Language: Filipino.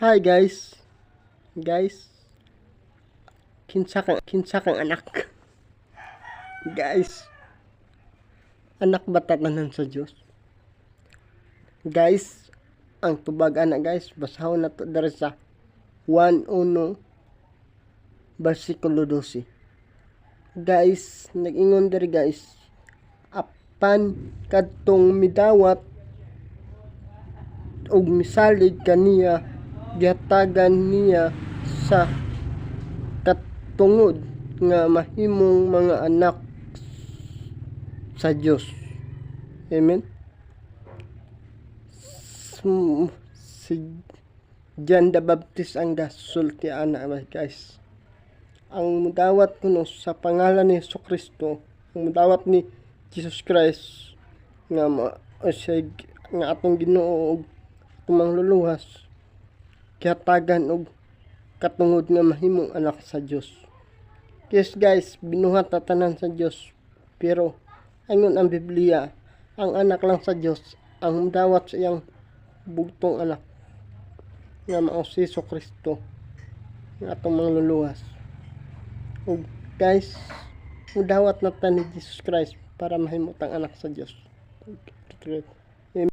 Hi guys. Guys. Kinsa kang kinsa kang anak. Guys. Anak ba tatanan sa Dios? Guys, ang tubag ana guys, basahon na to diri sa 1:1 versikulo 12. Guys, nag-ingon diri guys. Apan kadtong midawat ug misalig kaniya gihatagan niya sa katungod nga mahimong mga anak sa Dios. Amen. Si John the Baptist ang dasulti ana guys. Ang mudawat kuno sa pangalan ni Hesus Kristo, ang mudawat ni Jesus Christ nga ma siya nga atong Ginoo ug atong kihatagan og katungod nga mahimong anak sa Dios. Yes guys, binuhat na tanan sa Dios. Pero ayun ang Biblia, ang anak lang sa Dios ang dawat sa iyang bugtong anak nga mao si Hesus Kristo nga atong mangluluwas. ug guys, mudawat na ta ni Jesus Christ para mahimutang anak sa Dios. Okay.